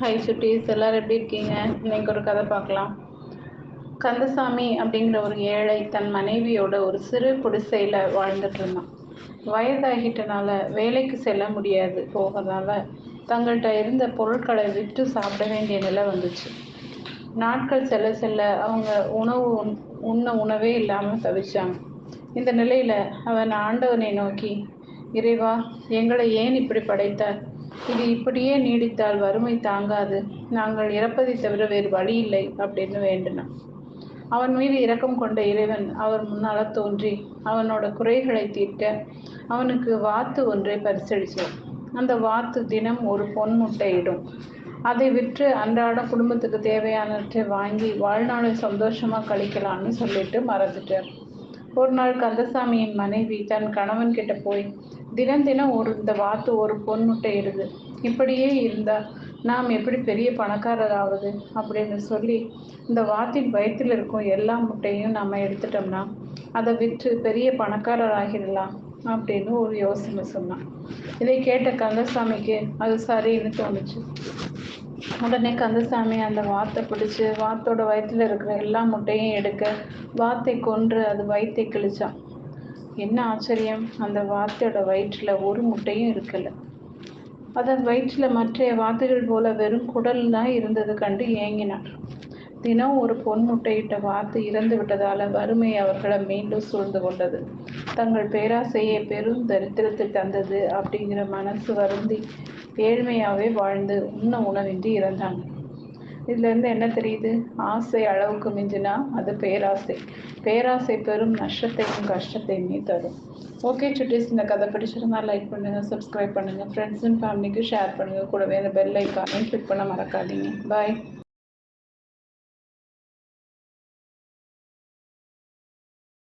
High சுட்டீஸ் எல்லோரும் எப்படி இருக்கீங்க? இன்னைக்கு ஒரு கதை பார்க்கலாம். கந்தசாமி அப்படிங்கிற ஒரு ஏழை தன் மனைவியோட ஒரு சிறு குடிசையில் வாழ்ந்துட்டு இருந்தான். வயதாகிட்டனால வேலைக்கு செல்ல முடியாது போகிறதால தங்கள்கிட்ட இருந்த பொருட்களை விற்று சாப்பிட வேண்டிய நிலை வந்துச்சு. நாட்கள் செல்ல செல்ல அவங்க உணவு உண்ண உணவே இல்லாமல் தவிச்சாங்க. இந்த நிலையில் அவன் ஆண்டவனை நோக்கி இறைவா எங்களை ஏன் இப்படி படைத்தார் இது இப்படியே நீடித்தால் வறுமை தாங்காது. நாங்கள் இறப்பதை தவிர வேறு வழி இல்லை அப்படின்னு வேண்டினான். அவன் மீது இரக்கம் கொண்ட இறைவன் அவர் முன்னால தோன்றி அவனோட குறைகளை தீர்க்க அவனுக்கு வாத்து ஒன்றை பரிசளிச்சார் அந்த வாத்து தினம் ஒரு பொன் முட்டையிடும். அதை விற்று அன்றாட குடும்பத்துக்கு தேவையானவற்றை வாங்கி வாழ்நாளை சந்தோஷமா கழிக்கலாம்னு சொல்லிட்டு மறந்துட்டார். ஒரு நாள் கந்தசாமியின் மனைவி தன் கணவன் கிட்ட போய் தினம் தினம் ஒரு இந்த வாத்து ஒரு பொன் இருது. இப்படியே இருந்தால் நாம் எப்படி பெரிய பணக்காரராவது அப்படின்னு சொல்லி இந்த வாத்தின் வயிற்றில் இருக்கும் எல்லா முட்டையும் நம்ம எடுத்துட்டோம்னா அதை விற்று பெரிய பணக்காரர் ஆகிடலாம் அப்படின்னு ஒரு யோசனை சொன்னான். இதை கேட்ட கந்தசாமிக்கு அது சரின்னு தோணுச்சு. உடனே கந்தசாமி அந்த வாத்தை பிடிச்சி வாத்தோட வயிற்றில் இருக்கிற எல்லா முட்டையும் எடுக்க வாத்தை கொன்று அது வயிற்றை கிழிச்சான். என்ன ஆச்சரியம்? அந்த வாத்தையோட வயிற்றில் ஒரு முட்டையும் இருக்கலை. அதன் வயிற்றில் மற்ற வாத்துகள் போல வெறும் குடல் தான் இருந்தது கண்டு ஏங்கினார். தினம் ஒரு பொன் முட்டையிட்ட வாத்து இறந்து விட்டதால வறுமை அவர்களை மீண்டும் சூழ்ந்து கொண்டது. தங்கள் பேராசையை பெரும் தரித்திரத்தை தந்தது அப்படிங்கிற மனசு வருந்தி ஏழ்மையாகவே வாழ்ந்து உண்ண உணவின்றி இறந்தாங்க. இதுலேருந்து என்ன தெரியுது? ஆசை அளவுக்கு மிஞ்சினா அது பேராசை. பேராசை பெரும் நஷ்டத்தையும் கஷ்டத்தையுமே தரும். ஓகே சுட்டீஸ் இந்த கதை பிடிச்சிருந்தா லைக் பண்ணுங்கள் சப்ஸ்கிரைப் பண்ணுங்கள் ஃப்ரெண்ட்ஸ் அண்ட் ஃபேமிலிக்கு ஷேர் பண்ணுங்கள் கூடவே அந்த பெல் ஐக்கானையும் கிளிக் பண்ண மறக்காதீங்க. பாய்